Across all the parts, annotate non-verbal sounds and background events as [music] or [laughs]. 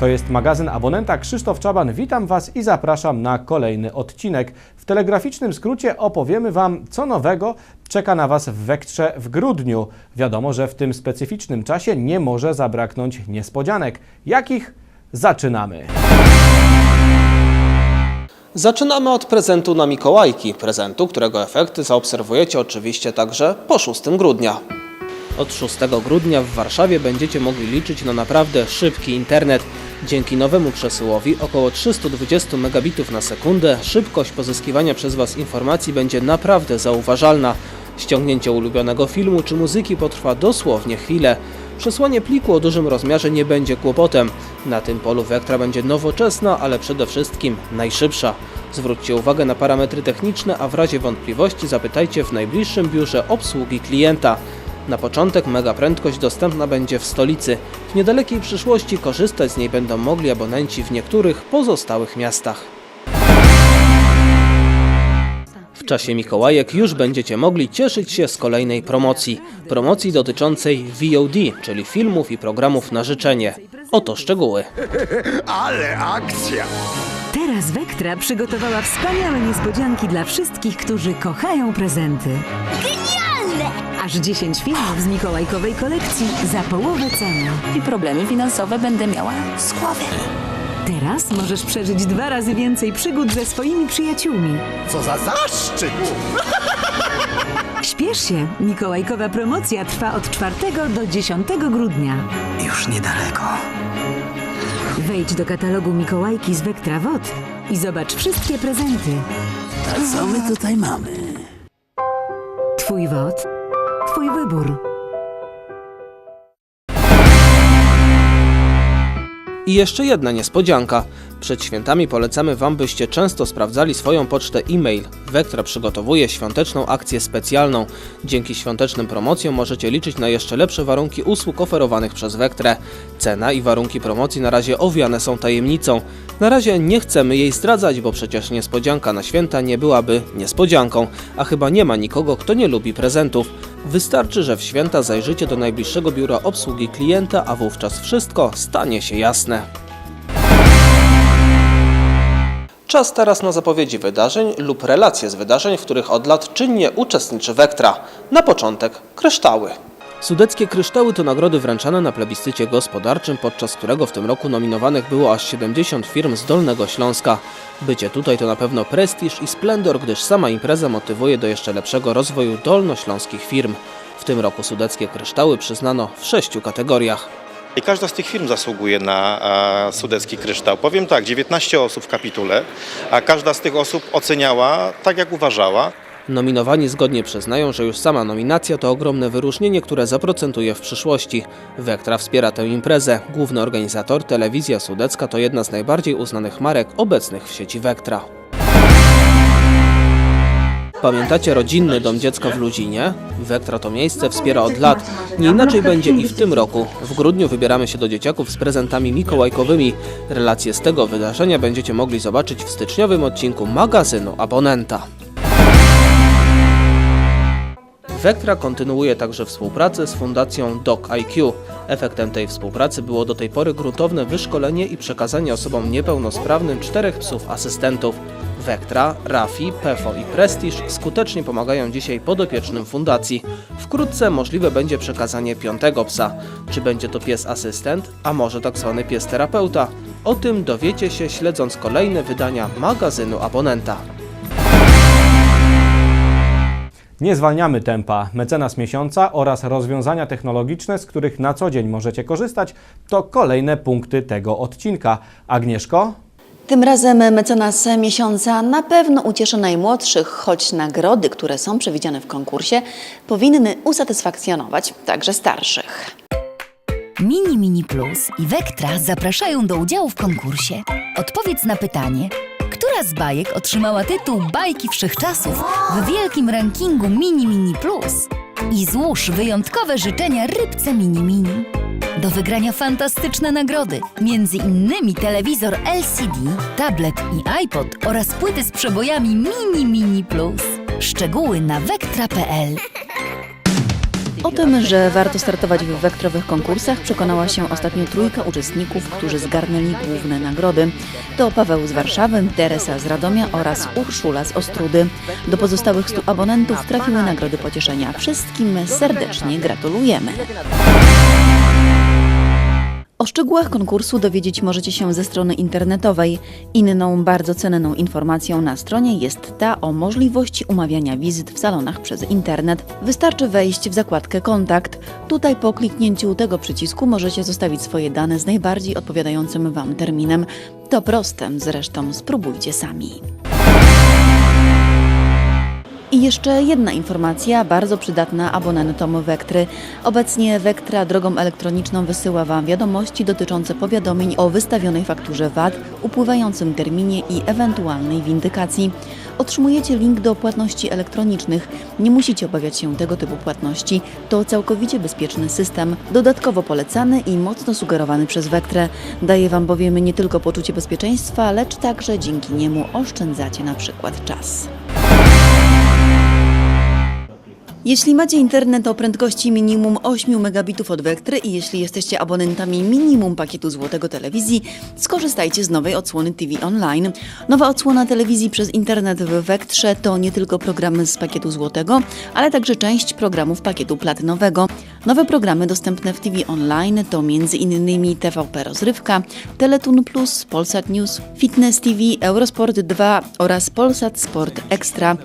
To jest magazyn abonenta Krzysztof Czaban. Witam Was i zapraszam na kolejny odcinek. W telegraficznym skrócie opowiemy Wam, co nowego czeka na Was w Wektrze w grudniu. Wiadomo, że w tym specyficznym czasie nie może zabraknąć niespodzianek. Jakich? Zaczynamy! Zaczynamy od prezentu na Mikołajki, prezentu, którego efekty zaobserwujecie oczywiście także po 6 grudnia. Od 6 grudnia w Warszawie będziecie mogli liczyć na naprawdę szybki internet. Dzięki nowemu przesyłowi około 320 megabitów na sekundę szybkość pozyskiwania przez Was informacji będzie naprawdę zauważalna. Ściągnięcie ulubionego filmu czy muzyki potrwa dosłownie chwilę. Przesłanie pliku o dużym rozmiarze nie będzie kłopotem. Na tym polu Vectra będzie nowoczesna, ale przede wszystkim najszybsza. Zwróćcie uwagę na parametry techniczne, a w razie wątpliwości zapytajcie w najbliższym biurze obsługi klienta. Na początek mega prędkość dostępna będzie w stolicy. W niedalekiej przyszłości korzystać z niej będą mogli abonenci w niektórych pozostałych miastach. W czasie Mikołajek już będziecie mogli cieszyć się z kolejnej promocji. Promocji dotyczącej VOD, czyli filmów i programów na życzenie. Oto szczegóły. [laughs] Ale akcja! Teraz Vectra przygotowała wspaniałe niespodzianki dla wszystkich, którzy kochają prezenty. Genialne! Aż 10 filmów z mikołajkowej kolekcji za połowę ceny. i problemy finansowe będę miała z głowy. Teraz możesz przeżyć dwa razy więcej przygód ze swoimi przyjaciółmi. Co za zaszczyt! Śpiesz się! Mikołajkowa promocja trwa od 4 do 10 grudnia. Już niedaleko. Wejdź do katalogu Mikołajki z Vectra WOD i zobacz wszystkie prezenty. A co my tutaj mamy? Twój WOD, Twój wybór. I jeszcze jedna niespodzianka. Przed świętami polecamy Wam, byście często sprawdzali swoją pocztę e-mail. Vectra przygotowuje świąteczną akcję specjalną. Dzięki świątecznym promocjom możecie liczyć na jeszcze lepsze warunki usług oferowanych przez Vectrę. Cena i warunki promocji na razie owiane są tajemnicą. Na razie nie chcemy jej zdradzać, bo przecież niespodzianka na święta nie byłaby niespodzianką, a chyba nie ma nikogo, kto nie lubi prezentów. Wystarczy, że w święta zajrzycie do najbliższego biura obsługi klienta, a wówczas wszystko stanie się jasne. Czas teraz na zapowiedzi wydarzeń lub relacje z wydarzeń, w których od lat czynnie uczestniczy Vectra. Na początek kryształy. Sudeckie kryształy to nagrody wręczane na plebiscycie gospodarczym, podczas którego w tym roku nominowanych było aż 70 firm z Dolnego Śląska. Bycie tutaj to na pewno prestiż i splendor, gdyż sama impreza motywuje do jeszcze lepszego rozwoju dolnośląskich firm. W tym roku sudeckie kryształy przyznano w sześciu kategoriach. I każda z tych firm zasługuje na a, sudecki kryształ. Powiem tak, 19 osób w kapitule, a każda z tych osób oceniała tak, jak uważała. Nominowani zgodnie przyznają, że już sama nominacja to ogromne wyróżnienie, które zaprocentuje w przyszłości. Vectra wspiera tę imprezę. Główny organizator, Telewizja Sudecka, to jedna z najbardziej uznanych marek obecnych w sieci Vectra. Pamiętacie rodzinny dom dziecka w Ludzinie? Vectra to miejsce wspiera od lat. Nie inaczej będzie i w tym roku. W grudniu wybieramy się do dzieciaków z prezentami mikołajkowymi. Relacje z tego wydarzenia będziecie mogli zobaczyć w styczniowym odcinku magazynu Abonenta. Vectra kontynuuje także współpracę z Fundacją DocIQ. Efektem tej współpracy było do tej pory gruntowne wyszkolenie i przekazanie osobom niepełnosprawnym czterech psów asystentów. Vectra, Rafi, Pefo i Prestige skutecznie pomagają dzisiaj podopiecznym fundacji. Wkrótce możliwe będzie przekazanie piątego psa. Czy będzie to pies asystent, a może tak zwany pies terapeuta? O tym dowiecie się śledząc kolejne wydania magazynu Abonenta. Nie zwalniamy tempa. Mecenas miesiąca oraz rozwiązania technologiczne, z których na co dzień możecie korzystać, to kolejne punkty tego odcinka. Agnieszko? Tym razem mecenas miesiąca na pewno ucieszy najmłodszych, choć nagrody, które są przewidziane w konkursie, powinny usatysfakcjonować także starszych. Mini Mini Plus i Vectra zapraszają do udziału w konkursie. Odpowiedz na pytanie, która z bajek otrzymała tytuł Bajki Wszechczasów w wielkim rankingu Mini Mini Plus i złóż wyjątkowe życzenia rybce Mini Mini. Do wygrania fantastyczne nagrody, między innymi telewizor LCD, tablet i iPod oraz płyty z przebojami Mini Mini Plus. Szczegóły na vectra.pl O tym, że warto startować w wektrowych konkursach przekonała się ostatnio trójka uczestników, którzy zgarnęli główne nagrody. To Paweł z Warszawy, Teresa z Radomia oraz Urszula z Ostrudy. Do pozostałych stu abonentów trafiły nagrody pocieszenia. Wszystkim serdecznie gratulujemy. O szczegółach konkursu dowiedzieć możecie się ze strony internetowej. Inną bardzo cenną informacją na stronie jest ta o możliwości umawiania wizyt w salonach przez internet. Wystarczy wejść w zakładkę Kontakt. Tutaj po kliknięciu tego przycisku możecie zostawić swoje dane z najbardziej odpowiadającym Wam terminem. To proste, zresztą spróbujcie sami. I jeszcze jedna informacja, bardzo przydatna abonentom Wektry. Obecnie Wektra drogą elektroniczną wysyła Wam wiadomości dotyczące powiadomień o wystawionej fakturze VAT, upływającym terminie i ewentualnej windykacji. Otrzymujecie link do płatności elektronicznych. Nie musicie obawiać się tego typu płatności. To całkowicie bezpieczny system, dodatkowo polecany i mocno sugerowany przez Wektrę. Daje Wam bowiem nie tylko poczucie bezpieczeństwa, lecz także dzięki niemu oszczędzacie na przykład czas. Jeśli macie internet o prędkości minimum 8 megabitów od Wektry i jeśli jesteście abonentami minimum pakietu złotego telewizji, skorzystajcie z nowej odsłony TV Online. Nowa odsłona telewizji przez internet w Wektrze to nie tylko programy z pakietu złotego, ale także część programów pakietu platynowego. Nowe programy dostępne w TV Online to m.in. TVP Rozrywka, Teletun Plus, Polsat News, Fitness TV, Eurosport 2 oraz Polsat Sport Extra.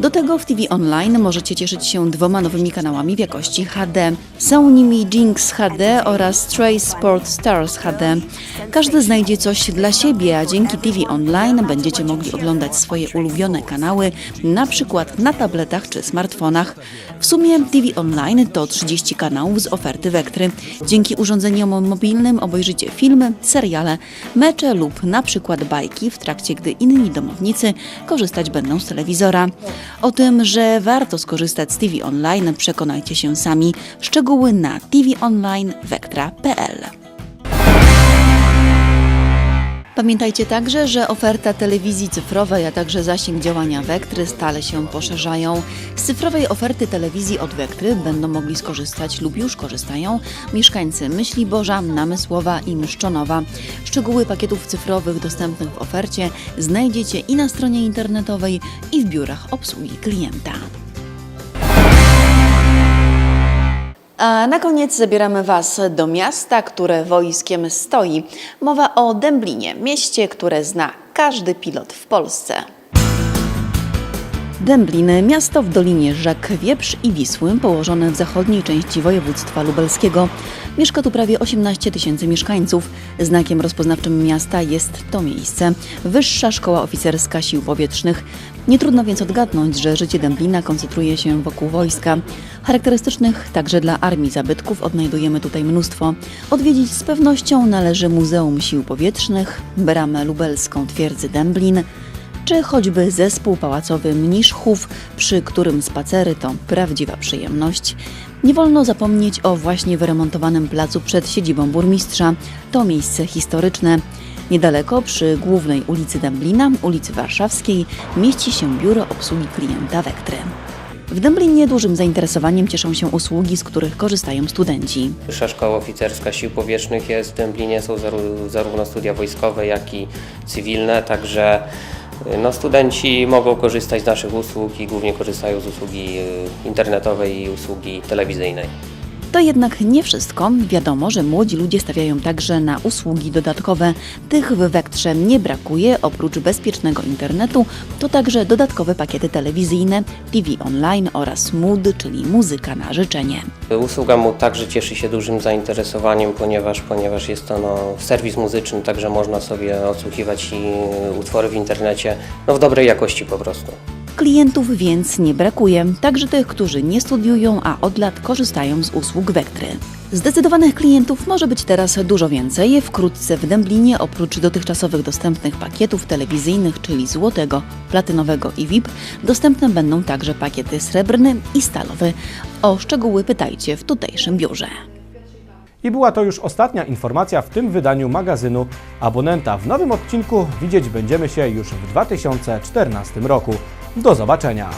Do tego w TV Online możecie cieszyć się dwoma nowymi kanałami w jakości HD. Są nimi Jinx HD oraz Stray Sport Stars HD. Każdy znajdzie coś dla siebie, a dzięki TV Online będziecie mogli oglądać swoje ulubione kanały, na przykład na tabletach czy smartfonach. W sumie TV Online to 30 kanałów z oferty Wektry. Dzięki urządzeniom mobilnym obejrzycie filmy, seriale, mecze lub na przykład bajki, w trakcie gdy inni domownicy korzystać będą z telewizora. O tym, że warto skorzystać z TV Online przekonajcie się sami. Szczegóły na tvonlinewektra.pl Pamiętajcie także, że oferta telewizji cyfrowej, a także zasięg działania Wektry stale się poszerzają. Z cyfrowej oferty telewizji od Wektry będą mogli skorzystać lub już korzystają mieszkańcy Myśliborza, Namysłowa i Mszczonowa. Szczegóły pakietów cyfrowych dostępnych w ofercie znajdziecie i na stronie internetowej, i w biurach obsługi klienta. A na koniec zabieramy Was do miasta, które wojskiem stoi. Mowa o Dęblinie, mieście, które zna każdy pilot w Polsce. Dęblin, miasto w dolinie rzek Wieprz i Wisły, położone w zachodniej części województwa lubelskiego. Mieszka tu prawie 18 tysięcy mieszkańców. Znakiem rozpoznawczym miasta jest to miejsce. Wyższa Szkoła Oficerska Sił Powietrznych. Nie trudno więc odgadnąć, że życie Dęblina koncentruje się wokół wojska. Charakterystycznych także dla armii zabytków odnajdujemy tutaj mnóstwo. Odwiedzić z pewnością należy Muzeum Sił Powietrznych, bramę lubelską twierdzy Dęblin, czy choćby zespół pałacowy Mniszchów, przy którym spacery to prawdziwa przyjemność. Nie wolno zapomnieć o właśnie wyremontowanym placu przed siedzibą burmistrza. To miejsce historyczne. Niedaleko przy głównej ulicy Dęblina, ulicy Warszawskiej, mieści się biuro obsługi klienta Wektry. W Dęblinie dużym zainteresowaniem cieszą się usługi, z których korzystają studenci. Wyższa Szkoła Oficerska Sił Powietrznych jest w Dęblinie, są zarówno studia wojskowe, jak i cywilne, także no, studenci mogą korzystać z naszych usług i głównie korzystają z usługi y, internetowej i usługi telewizyjnej. To jednak nie wszystko. Wiadomo, że młodzi ludzie stawiają także na usługi dodatkowe. Tych w Wektrze nie brakuje. Oprócz bezpiecznego internetu, to także dodatkowe pakiety telewizyjne, TV online oraz MUD, czyli muzyka na życzenie. Usługa mu także cieszy się dużym zainteresowaniem, ponieważ, ponieważ jest to no, serwis muzyczny, także można sobie odsłuchiwać i utwory w internecie no, w dobrej jakości po prostu. Klientów więc nie brakuje, także tych, którzy nie studiują, a od lat korzystają z usług Wektry. Zdecydowanych klientów może być teraz dużo więcej. Wkrótce w Dęblinie oprócz dotychczasowych dostępnych pakietów telewizyjnych, czyli złotego, platynowego i VIP, dostępne będą także pakiety srebrny i stalowy. O szczegóły pytajcie w tutejszym biurze. I była to już ostatnia informacja w tym wydaniu magazynu Abonenta. W nowym odcinku widzieć będziemy się już w 2014 roku. Do zobaczenia!